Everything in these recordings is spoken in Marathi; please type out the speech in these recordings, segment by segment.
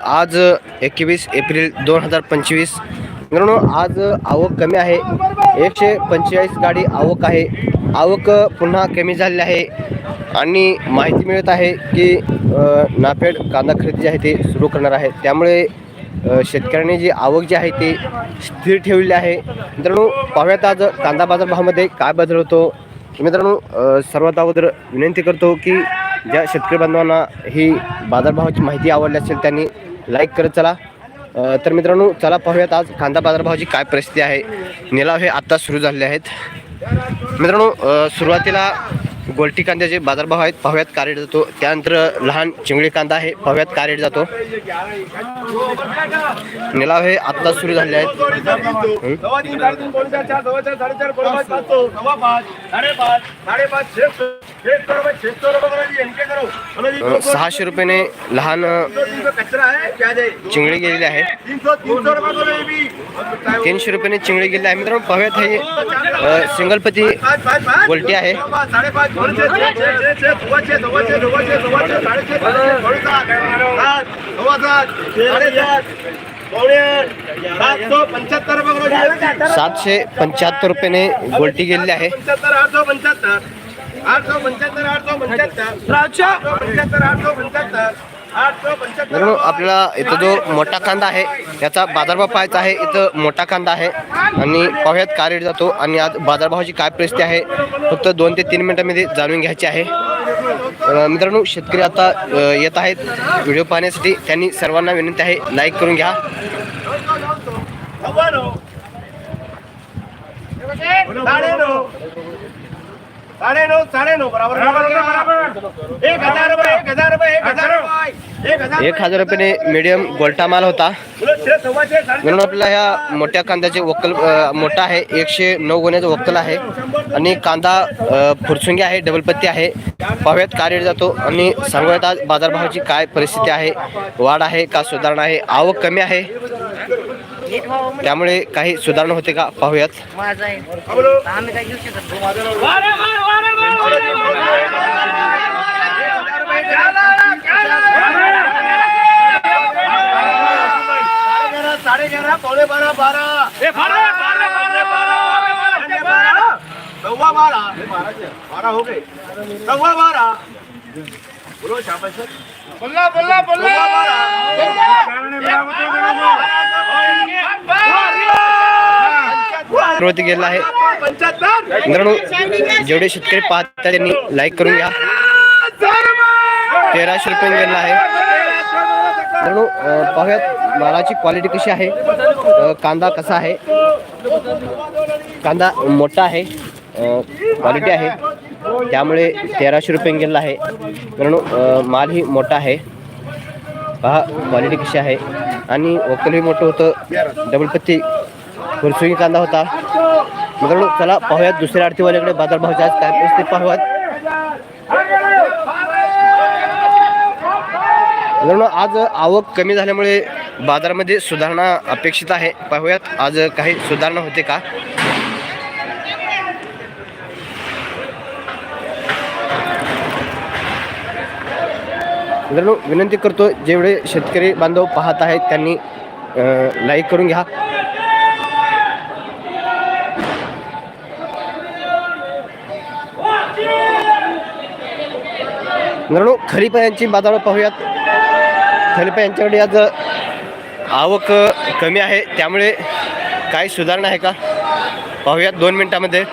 आज एकवीस एप्रिल दोन हजार पंचवीस. मित्रांनो आज आवक कमी आहे. एकशे पंचेचाळीस गाडी आवक आहे. आवक पुन्हा कमी झालेली आहे. आणि माहिती मिळत आहे की नाफेड कांदा खरेदी जी आहे ते सुरू करणार आहे. त्यामुळे शेतकऱ्यांनी जी आवक जी आहे ती स्थिर ठेवलेली आहे. मित्रांनो पाहूयात आज कांदा बाजारभावामध्ये काय बदल होतो. मित्रांनो सर्वात अगोदर विनंती करतो की ज्या शेतकरी बांधवांना ही बाजारभावाची माहिती आवडली असेल त्यांनी लाईक करत चला तर मित्रांनो चला पाहूयात आज कांदा बाजारभावाची काय परिस्थिती आहे निलाव हे आत्ता सुरू झालेले आहेत मित्रांनो सुरुवातीला गोलटी कांद्याचे बाजारभाव आहेत पाहूयात का रेट जातो त्यानंतर लहान चिंगळी कांदा आहे पाहूयात का रेट जातो निलाव हे आत्ताच सुरू झाले आहेत हं? सहाशे रुपयाने लहान है चिंगळी गेलेली आहे. तीनशे रुपयाने चिंगळी गेलेली आहे. मित्रांनो पाहूयात हे अ, सिंगलपती गोलटी आहे. सातशे पंच्याहत्तर रुपयाने गोलटी गेलेली आहे. पंच्याहत्तर. आठ सौ पंच्याहत्तर आठ सौ पंच्याहत्तर. आठ सौ पंच्याहत्तर आठ सौ पंच्याहत्तर. आठ सौ पंच्याहत्तर आठ सौ पंच्याहत्तर. मित्रांनो आपल्याला इथं जो मोठा कांदा आहे त्याचा बाजारभाव पाहायचा आहे. इथं मोठा कांदा आहे. आणि पाहूयात काय रेट जातो आणि आज बाजारभावाची काय परिस्थिती आहे फक्त दोन ते तीन मिनिटांमध्ये जाणून घ्यायची आहे. मित्रांनो शेतकरी आता येत आहेत. व्हिडिओ पाहण्यासाठी त्यांनी सर्वांना विनंती आहे लाईक करून घ्या. नव्याण्णव साडेनऊ साडेनऊ साडेनऊ बराबर बराबर एक हजार रुपये एक हजार रुपये एक हजार रुपये एक हजार एक हजार रुपयाने मीडियम गोलटा माल होता. म्हणून आपल्याला ह्या मोठ्या कांद्याचे वक्कल मोठा आहे. एकशे नऊ गुन्ह्याचं वक्कल आहे. आणि कांदा फुरसुंगी आहे डबल पत्ती आहे. पाहूयात काय रेट जातो आणि सांगूयात आज बाजारभावाची काय परिस्थिती आहे. वाढ आहे का सुधारणा आहे? आवक कमी आहे. त्यामुळे काही सुधारणा होते का पाहूयात पौने बारह बारह सव्वा बारह बारह हो गए सव्वा बारह बोलो शाबाश सर बोला बोला बोला सुरुवाती गेलेला आहे. मित्रांनो जेवढे शेतकरी पाहतात त्यांनी लाईक करून घ्या. तेराशे रुपये गेलेला आहे. मित्रांनो पाहूयात मालाची क्वालिटी कशी आहे. कांदा कसा आहे. कांदा मोठा आहे. क्वालिटी आहे. त्यामुळे तेराशे रुपये गेलेला आहे. मित्रांनो मालही मोठा आहे. पहा क्वालिटी कशी आहे. आणि वकलही मोठं होतं. डबल पत्ती फुरसुंगी कांदा होता. मित्रांनो चला पाहूयात दुसऱ्या आरतीवाल्याकडे बाजारभावाच्या आज काय परिस्थिती पाहूयात. मित्रांनो आज आवक कमी झाल्यामुळे बाजारामध्ये सुधारणा अपेक्षित आहे. पाहूयात आज काही सुधारणा होते का? मित्रांनो विनंती करतो जेवढे शेतकरी बांधव पाहत आहेत त्यांनी लाईक करून घ्या. मित्रांनो खरीप यांची बाजार पाहूयात. खरीप यांच्याकडे आज आवक कमी आहे त्यामुळे काही सुधारणा आहे का? पाहूयात दोन मिनिटामध्ये.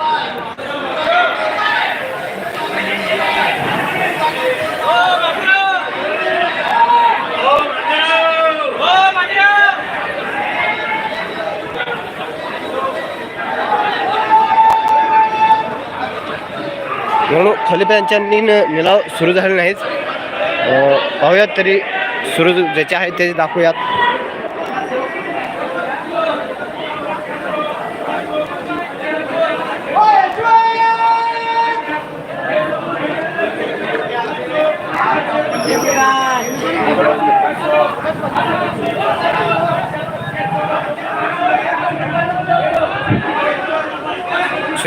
म्हणून खलिप निलाव सुरू झाले नाहीत. पाहूयात तरी सुरू ज्याचे आहेत ते दाखवूयात.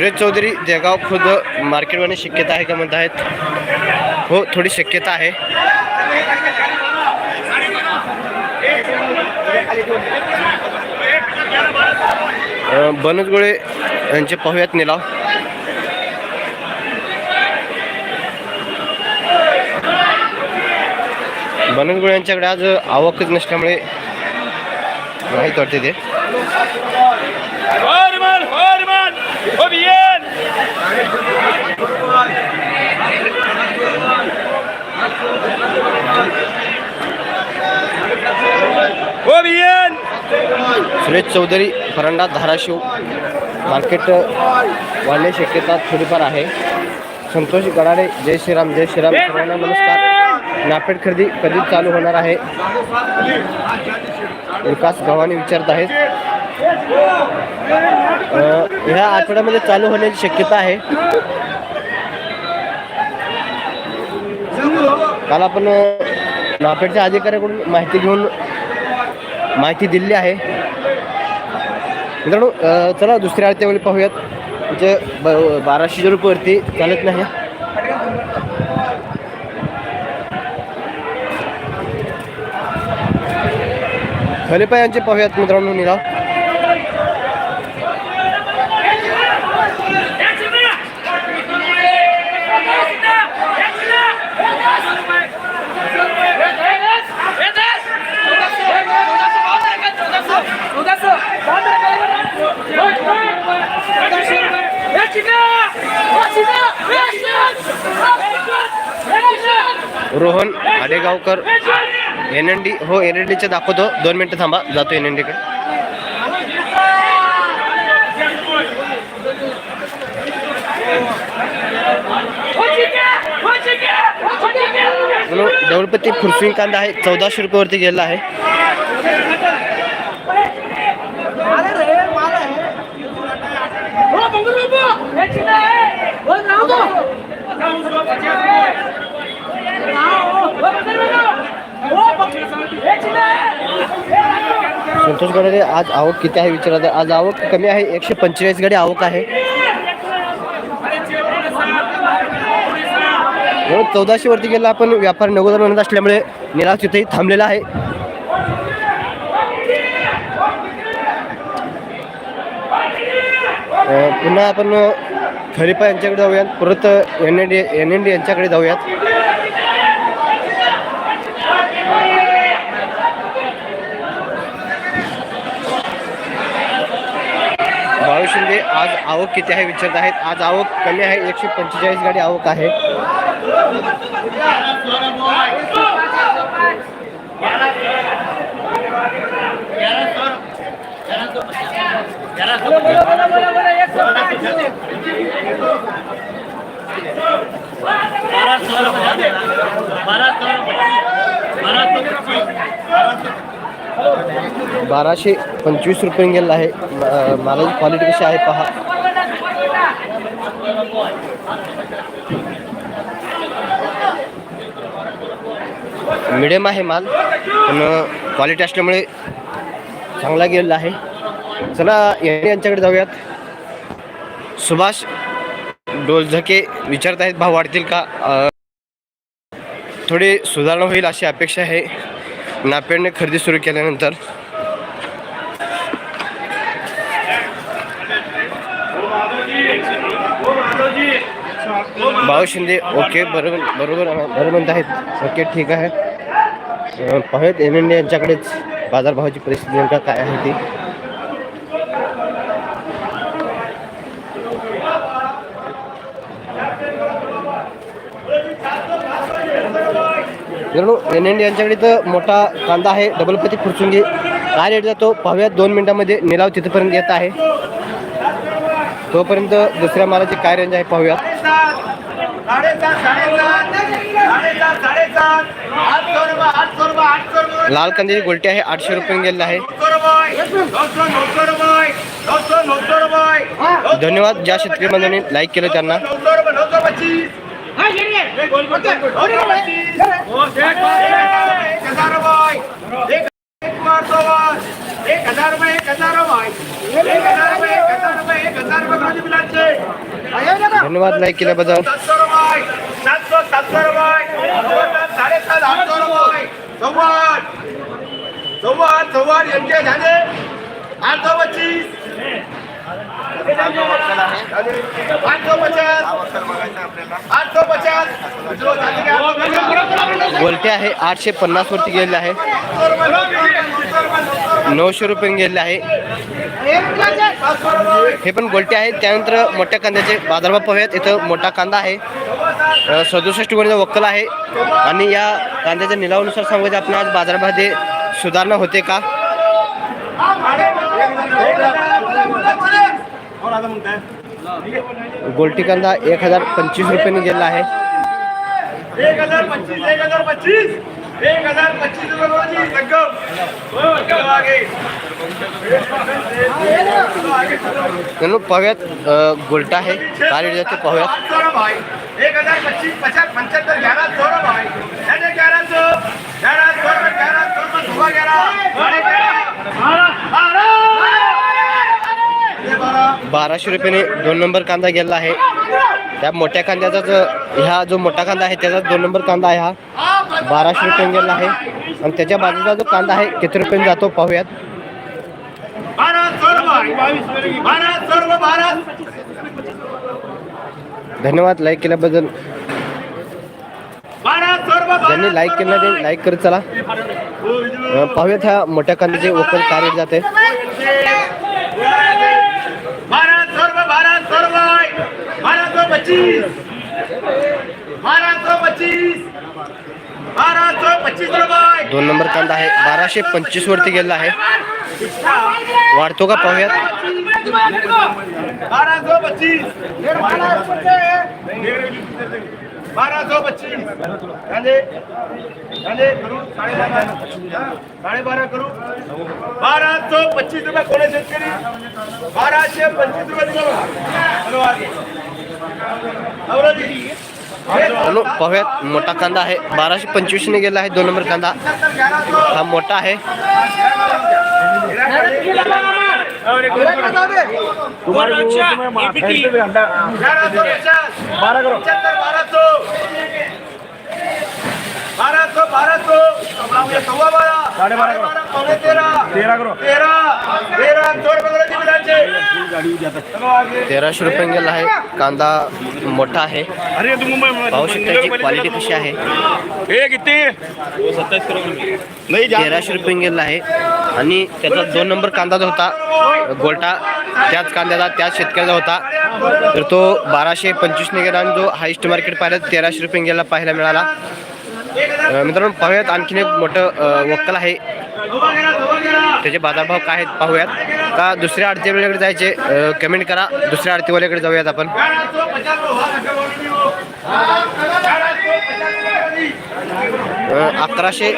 सुरेश चौधरी जळगाव खुद मार्केटमध्ये शक्यता आहे का म्हणत आहेत? हो थोडी शक्यता आहे. अ, बनसगोळे यांचे पाहूयात निलाव. बनसगोळे यांच्याकडे आज आवकच नसल्यामुळे माहीत वाटते ते. सुरेश चौधरी फरंडा धाराशिव. मार्केट वाढण्याची शक्यता थोडीफार आहे. संतोष गडाडे जय श्रीराम जय श्रीराम. सर्वांना नमस्कार. नापेड खरेदी कधी चालू होणार आहे. विकास गव्हाणे विचारत आहेत. ह्या आठवड्यामध्ये चालू होण्याची शक्यता आहे. काल आपण नाफेडच्या अधिकाऱ्याकडून माहिती घेऊन माहिती दिली आहे. मित्रांनो चला दुसऱ्या आळत्यावेळी पाहूयात. म्हणजे ब बाराशे रुपयेवरती चालत नाही. खलिपा यांचे पाहूयात मित्रांनो निराव. Rohan Adegaonkar N N D हो एन एन डीचे दाखवतो. दोन मिनटं थांबा जातो एन एन डीकडे म्हणून दौलपती कांदा आहे चौदाशे रुपयावरती गेला आहे. संतोष गडारे आज आवक किती आहे विचारत आहे. आज आवक कमी आहे एकशे पंचेचाळीस गाडी आवक आहे चौदाशे वरती गेला आपण व्यापार नगोदर म्हणत असल्यामुळे निराश तिथेही थांबलेला आहे पुन्हा आपण खरीपा यांच्याकडे जाऊयात. परत N N D N N D यांच्याकडे जाऊयात. भाऊ शिंदे आज आवक किती आहे विचारत आहेत? आज आवक कमी आहे. एकशे पंचेचाळीस गाडी आवक आहे. बाराशे पंचवीस रुपये गेला आहे. मालाची क्वालिटी कशी आहे पहा. मिडियम आहे माल पण क्वालिटी असल्यामुळे चांगला गेलेला आहे. चला यांच्याकडे जाऊयात. सुभाष डोलझके विचारत आहेत भाव वाढतील का? थोडी सुधारणा होईल अशी अपेक्षा आहे. नापेडने खरेदी सुरू केल्यानंतर. भाऊ शिंदे ओके बरोबर बरोबर बरोबर म्हणत आहेत. ओके ठीक आहे. अं, पाहूयात एन एन यांच्याकडेच बाजारभावाची परिस्थिती नेमका काय आहे ती. मित्रांनो एन एन यांच्याकडे तर मोठा कांदा आहे डबलपती फुरचुंगी काय रेट जातो? पाहूयात. दोन मिनिटांमध्ये निलाव तिथपर्यंत येत आहे. तोपर्यंत दुसऱ्या मालाची काय रेंज आहे पाहूयात. लाल कांद्याची गोलटी आहे आठशे रुपये गेलेला आहे. धन्यवाद. ज्या शेतकरी बांधवांनी लाईक केलं त्यांना. एक हजार रुपये एक हजार रुपये. एक हजार रुपये एक हजार रुपये एक हजार रुपये बिलाचे धन्यवाद लाईक केल्याबद्दल सातशे रुपये सातशे सातशे रुपये. साडेसात आठशे रुपये. यांचे झाले. आठ सौ पच्चीस. आठ सौ वलटे गोलटे आहे आठशे पन्नास वरती गेलेले आहे. नऊशे रुपये गेलेले आहे. हे पण गोलटे आहेत त्यानंतर मोठ्या कांद्याचे बाजारभाव पाहूयात. इथं मोठा कांदा आहे. सदुसष्ट गुणीचा वक्कल आहे. आणि या कांद्याच्या निलावानुसार सांगायचं आपण आज बाजारामध्ये सुधारणा होते का? गोलटी कांदा एक हजार पंचवीस रुपयांनी गेलेला आहे. एक हजार पच्चीस एक हजार पच्चीस एक हजार पच्चीस रुपये पाहूयात अ, गोलटा आहे. काय रेट जाते पाहूयात. एक हजार पच्चीस पचास पंचहत्तर ग्यारह सौ रो भाई साढ़े ग्यारह सौ ग्यारह सौ रुपये ग्यारह सौ रुपये सुबह ग्यारह साढ़े ग्यारह ये बारह बाराशे रुपयाने दोन नंबर कांदा गेलेला आहे. त्या मोठ्या कांद्याचाच ह्या जो मोठा कांदा आहे त्याचा दोन नंबर कांदा आहे हा. बाराशे रुपयाने गेलेला आहे. आणि त्याच्या बाजूचा जो कांदा आहे किती रुपयाने जातो पाहूयात. धन्यवाद लाईक केल्याबद्दल. ज्यांनी लाईक केलं ते लाईक करत चला. पाहूयात ह्या मोठ्या कांद्याचे वक्कल काय रेट जाते. पच्चीस। बारह सौ पच्चीस। बारह सौ पच्चीस रुपये दोन नंबर कांदा आहे. बाराशे पंचवीस वरती गेलेला आहे. वाढतो का पाहूयात? बारह सौ पच्चीस। बारह सौ पच्चीस। गांधे गांधे करू साडे बारा साडे बारा करू। बारा सौ पच्चीस रुपये शेतकरी? बाराशे पंचवीस रुपये दिलो आगे. अवरोधी हॅलो पाहूयात. मोठा कांदा आहे. बाराशे पंचवीसने गेला आहे. दोन नंबर कांदा. हा मोठा आहे. बारा करो. बारा बारह सौ बारह तेरह करो. तेराशे रुपये गेला आहे. कांदा मोठा आहे. अरे तू मुंबई पाहू शकता याची क्वालिटी कशी आहे. हे किती? नाही तेराशे रुपये गेला आहे. आणि त्याचा दोन नंबर कांदा जो होता गोलटा त्याच कांद्याचा त्याच शेतकऱ्याचा होता. तर तो बाराशे पंचवीसने गेला आणि जो हायस्ट मार्केट पाहिलं तेराशे रुपये गेला पाहायला मिळाला. मित्रांनो पाहूयात आणखीन एक मोठं वक्कल आहे. त्याचे बाजारभाव काय आहेत पाहूयात. का दुसऱ्या आडतीवाल्याकडे जायचे कमेंट करा. दुसऱ्या आडतीवाल्याकडे जाऊयात आपण. अकराशे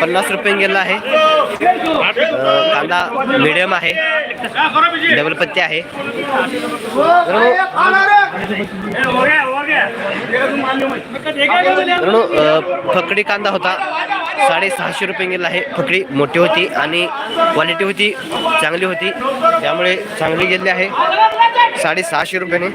पन्नास रुपये गेला आहे. कांदा मिडियम आहे. डबल पत्ते आहे. फकडी कांदा होता. साडेसहाशे रुपये गेला आहे. फकडी मोठी होती आणि क्वालिटी होती चांगली होती. त्यामुळे चांगली गेली आहे. साडेसहाशे रुपयाने.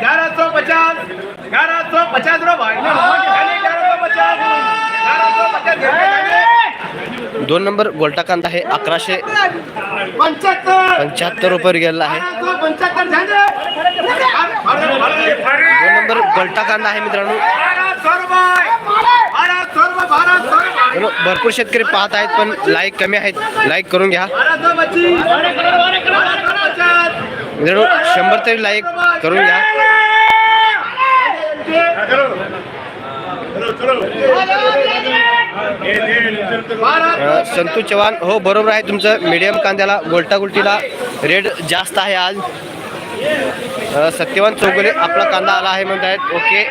ग्यारह सौ पचास ग्यारह सौ पचास रुपये ग्यारह सौ पचास दोन नंबर गोल्टा कांदा आहे अकराशे पंच्याहत्तर रुपये गेलेला आहे. दोन नंबर गोल्टा आहे मित्रांनो. भरपूर शेतकरी पाहत आहेत पण लाईक कमी आहेत. लाईक करून घ्या. बारा मित्रांनो शंभर तरी लाईक करून घ्या. संतू चव्हाण हो बरोबर आहे तुमचं मीडियम कांद्याला गोलटागुलटीला रेट जास्त आहे आज सत्यवान चौगुले आपला कांदा आला आहे म्हणत आहेत ओके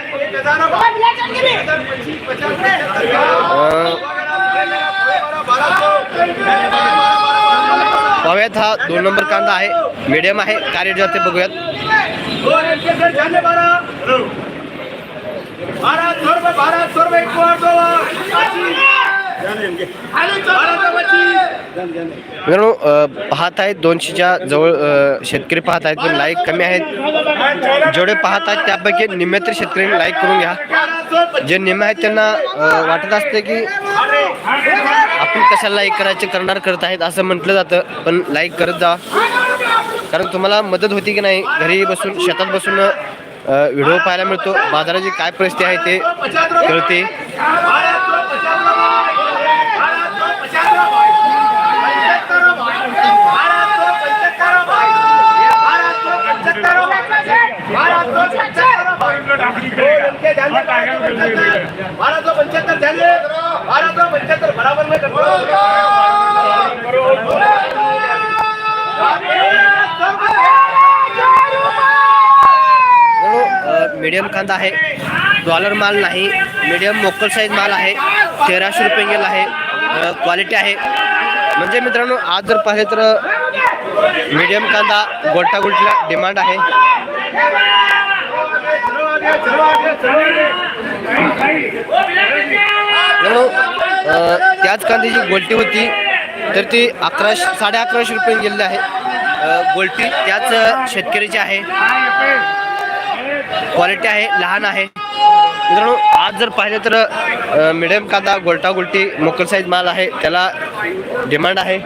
पाहूयात हा दोन नंबर कांदा आहे मीडियम आहे काय रेट जाते बघूयात बारह पाहत आहेत दोनशेच्या जवळ शेतकरी पाहत आहेत पण लाईक कमी आहेत. जेवढे पाहत आहेत त्यापैकी निम्मे तर शेतकऱ्यांनी लाईक करून घ्या. जे निम्मे आहेत त्यांना वाटत असते की आपण कशाला लाईक करायचे करणार करत आहेत असं म्हटलं जातं. पण लाईक करत जा. कारण तुम्हाला मदत होती की नाही घरी बसून शेतात बसून व्हिडिओ पाहायला मिळतो. बाजाराची काय परिस्थिती आहे ते कळते. बारह सौ पंचहत्तर झाले. बारह सौ पंचहत्तर बराबर में मीडियम कांदा आहे. डॉलर माल नाही. मीडियम मोकल साईज माल आहे. तेराशे रुपये गेला आहे. क्वालिटी आहे. म्हणजे मित्रांनो आज जर पाहिले तर मीडियम कांदा गोल्टा गोल्टीला डिमांड आहे. त्याच कांद्याची गोल्टी होती तर ती अकराशे साडे अकराशे रुपये गेलेली आहे. गोलटी गोल्टी त्याच शेतकऱ्याची आहे. क्वालिटी आहे लहान आहे. मित्रांनो आज जर पाहिलं तर मिडियम कांदा गोल्टा गोल्टी मोकल साईज माल आहे. त्याला डिमांड आहे.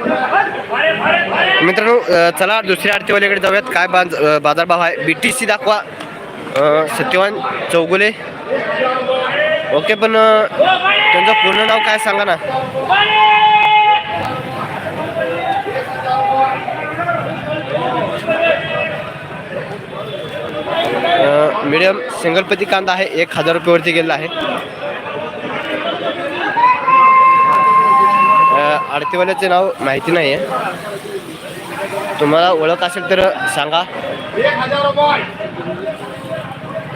मित्रांनो चला दुसऱ्या आरतीवाल्याकडे जाऊयात. काय बाज बाजारभाव आहे? बी टी सी दाखवा. सत्यवान चौगुले. ओके पण त्यांचं पूर्ण नाव काय सांगा ना. मीडियम सिंगलपती कांदा आहे एक हजार रुपयेवरती गेलेला आहे. आरतीवाल्याचे आडतीवाल्याचे नाव माहिती नाही आहे तुम्हाला ओळख असेल तर सांगा.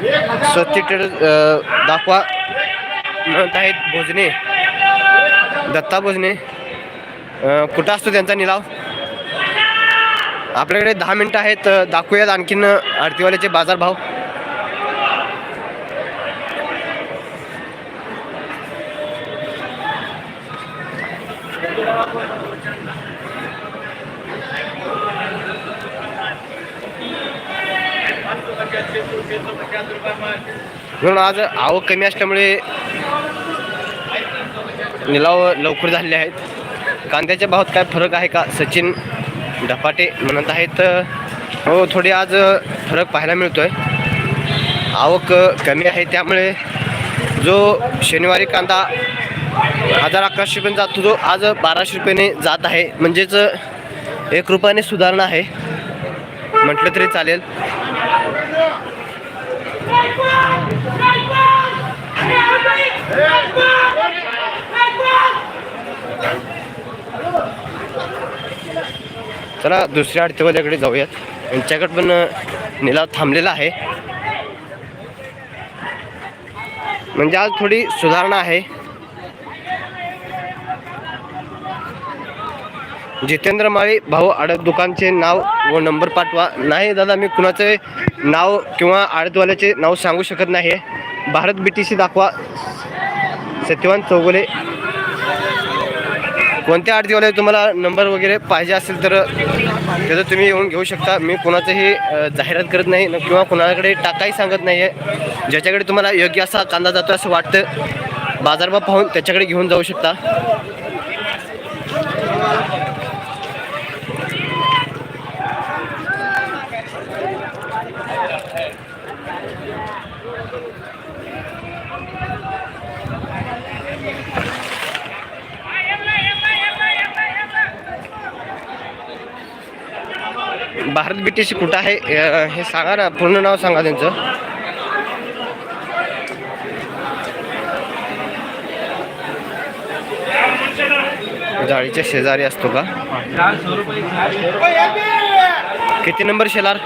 एक दाखवा. म्हणत आहेत भोजने. दत्ता भोजने. कुठं असतो त्यांचा निलाव? आपल्याकडे दहा मिनटं आहेत दाखवूयात आणखीन आरतीवाल्याचे बाजारभाव. म्हणून आज आवक कमी असल्यामुळे लिलाव लवकर झालेले आहेत. कांद्याच्या भावात काय फरक आहे का? सचिन डपाटे म्हणत आहेत. हो थोडी आज फरक पाहायला मिळतोय. आवक कमी आहे त्यामुळे जो शनिवारी कांदा हजार अकराशे रुपयाने जातो होतो आज बाराशे रुपयाने जात आहे. म्हणजेच एक रुपयाने सुधारणा आहे. म्हटलं तरी चालेल. चला दुसऱ्या आडतीवाल्याकडे जाऊयात. यांच्याकडे पण निलाव थांबलेला आहे. म्हणजे आज थोडी सुधारणा आहे. जितेंद्र माळी भाऊ आडत दुकानचे नाव व नंबर पाठवा. नाही दादा मी कुणाचे नाव किंवा आडतवाल्याचे नाव सांगू शकत नाही भारत बी टी सी दाखवा. सत्यवान चौगुले. कोणत्या आडतीवाले तुम्हाला नंबर वगैरे पाहिजे असेल तर त्याचं तुम्ही येऊन घेऊ शकता. मी कोणाचंही जाहिरात करत नाही किंवा कोणाकडे टाकाही सांगत नाही आहे ज्याच्याकडे तुम्हाला योग्य असा कांदा जातो असं वाटतं बाजारभाव पाहून त्याच्याकडे घेऊन जाऊ शकता. भारत बीटीसी कुठं आहे हे सांगा ना पूर्ण नाव सांगा त्यांचं. जाळीच्या शेजारी असतो का? किती नंबर शेलार?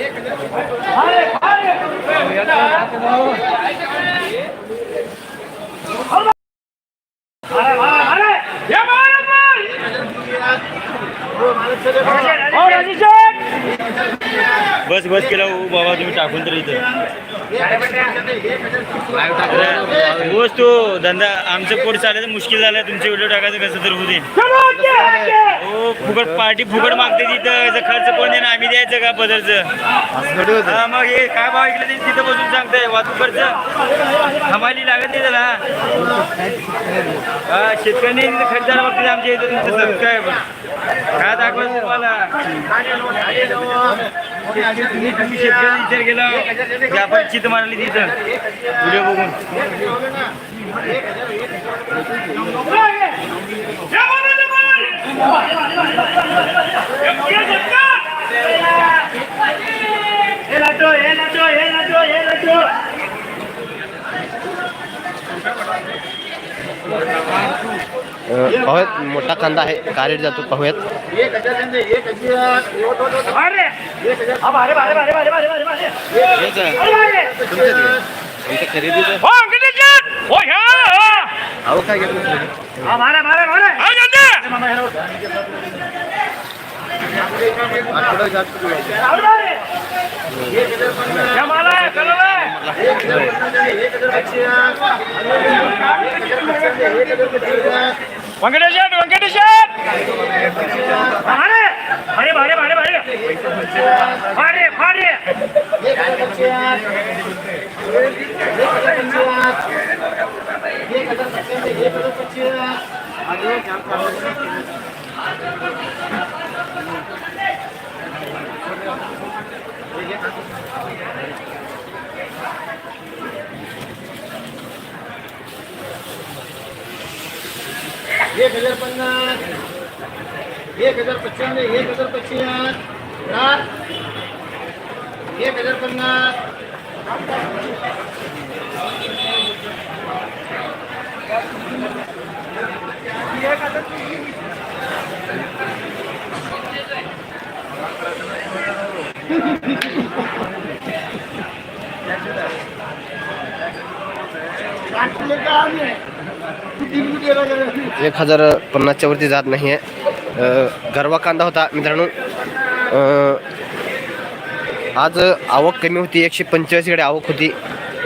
અરે અરે बस बस केला हो बाबा तुम्ही टाकून तर इथं. बस तो धंदा आमचं पोट चालायचं मुश्किल झालं तुमचे व्हिडिओ टाकायचं कसं तर होते हो फुकट पार्टी फुकट मागते तिथं खर्च कोण देणार? आम्ही द्यायचं का बदलचं हा मग हे काय भाव ऐकलं ते तिथं बसून सांगताय वाहतूक खर्च? हमाली लागत नाही त्याला. हा शेतकऱ्यांनी खर्च झाला बघते आमच्या इथं तुमचं सबस्क्राईब काय दाखवायचं तुम्हाला? तुम्ही तुम्ही शेतकऱ्यांनी विचार केला की आपण चित मारली तिथं व्हिडिओ बघून अं, पाहूयात मोठा कांदा आहे. का रेट जातो पाहूयात. एक आठवडा जास्त व्यंकटेश व्यंकटेश भारे भारे भारे भारे भारे. भाडे एक हजार एक हजार पन्नास एक हजार पच्चानवे एक हजार पच्चीस साठ एक हजार पन्नास. एक हजार एक हजार पन्नासच्या वरती जात नाही आहे गरवा कांदा होता मित्रांनो. आज आवक कमी होती एकशे पंचेचाळीसकडे आवक होती.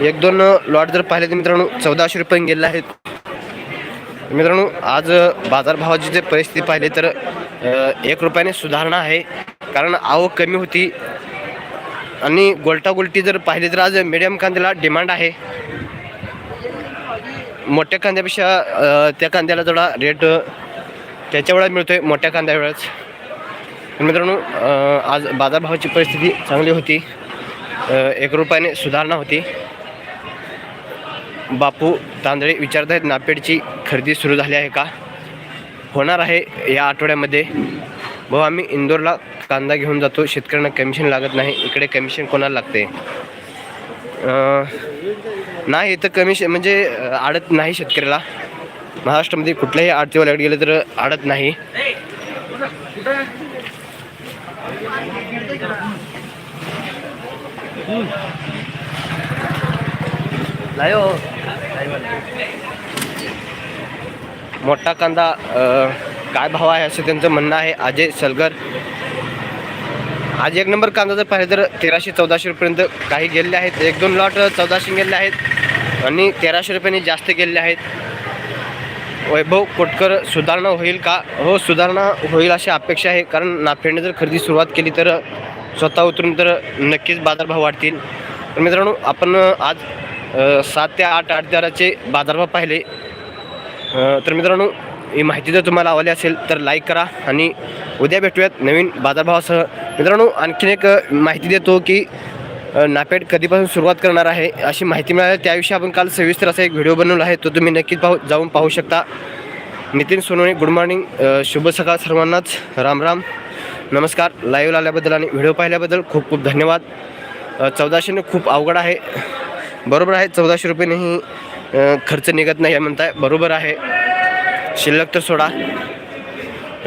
एक दोन लॉट जर पाहिले तर मित्रांनो चौदाशे रुपये गेले आहेत. मित्रांनो आज बाजारभावाची जर परिस्थिती पाहिली तर एक रुपयाने सुधारणा आहे. कारण आवक कमी होती. आणि गोलटागोलटी जर पाहिली तर आज मिडियम कांद्याला डिमांड आहे. मोठ्या कांद्यापेक्षा त्या कांद्याला थोडा रेट अ, त्याच्या वेळा मिळतोय मोठ्या कांद्यावेळेस मित्रांनो आज बाजारभावाची परिस्थिती चांगली होती. एक रुपयाने सुधारणा होती. बापू तांदळे विचारत आहेत नापेडची खरेदी सुरू झाली आहे का? होणार आहे या आठवड्यामध्ये. भाऊ आम्ही इंदोरला कांदा घेऊन जातो. शेतकऱ्यांना कमिशन लागत नाही. इकडे कमिशन कोणाला लागते? नाही इथं कमिशन म्हणजे आडत नाही शेतकऱ्याला. महाराष्ट्रामध्ये कुठल्याही आडतीवाल्याकडे गेलं तर आडत नाही. मोठा कांदा काय भाव आहे असं त्यांचं म्हणणं आहे. अजय सलगर. आज एक नंबर कांदा जर पाहिजे तर तेराशे चौदाशे रुपयेपर्यंत काही गेलेले आहेत. एक दोन लॉट चौदाशे गेलेले आहेत आणि तेराशे रुपयांनी जास्त गेलेले आहेत. वैभव कोटकर सुधारणा होईल का? हो सुधारणा होईल अशी अपेक्षा आहे. कारण नाफेडने जर खरेदी सुरुवात केली तर स्वतः उतरून तर नक्कीच बाजारभाव वाढतील. तर मित्रांनो आपण आज सात ते आठ आठ दराचे बाजारभाव पाहिले. तर मित्रांनो ही माहिती जर तुम्हाला आवडली असेल तर लाईक करा आणि उद्या भेटूयात नवीन बाजारभावासह. मित्रांनो आणखीन एक माहिती देतो की अ, नापेड कधीपासून सुरुवात करणार आहे अशी माहिती मिळाली. त्याविषयी आपण काल सविस्तर असा एक व्हिडिओ बनवला आहे. तो तुम्ही नक्कीच पाहू जाऊन पाहू शकता. नितीन सोनवणे गुड मॉर्निंग शुभ सकाळ सर्वांनाच. राम राम. नमस्कार. लाईव्ह आल्याबद्दल आणि व्हिडिओ पाहिल्याबद्दल खूप खूप धन्यवाद. चौदाशेने खूप अवघड आहे. बरोबर आहे चौदाशे रुपयेनेही खर्च निघत नाही म्हणताय. बरोबर आहे. शिल्लक तर सोडा.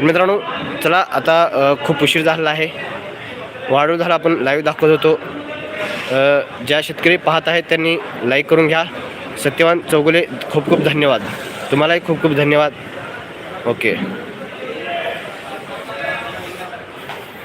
मित्रांनो चला आता खूप उशीर झालेला आहे. वाढू झाला आपण लाईव्ह दाखवत होतो. ज्या शेतकरी पाहत आहेत त्यांनी लाईक करून घ्या. सत्यवान चौगुले खूप खूप धन्यवाद. तुम्हालाही खूप खूप धन्यवाद. ओके.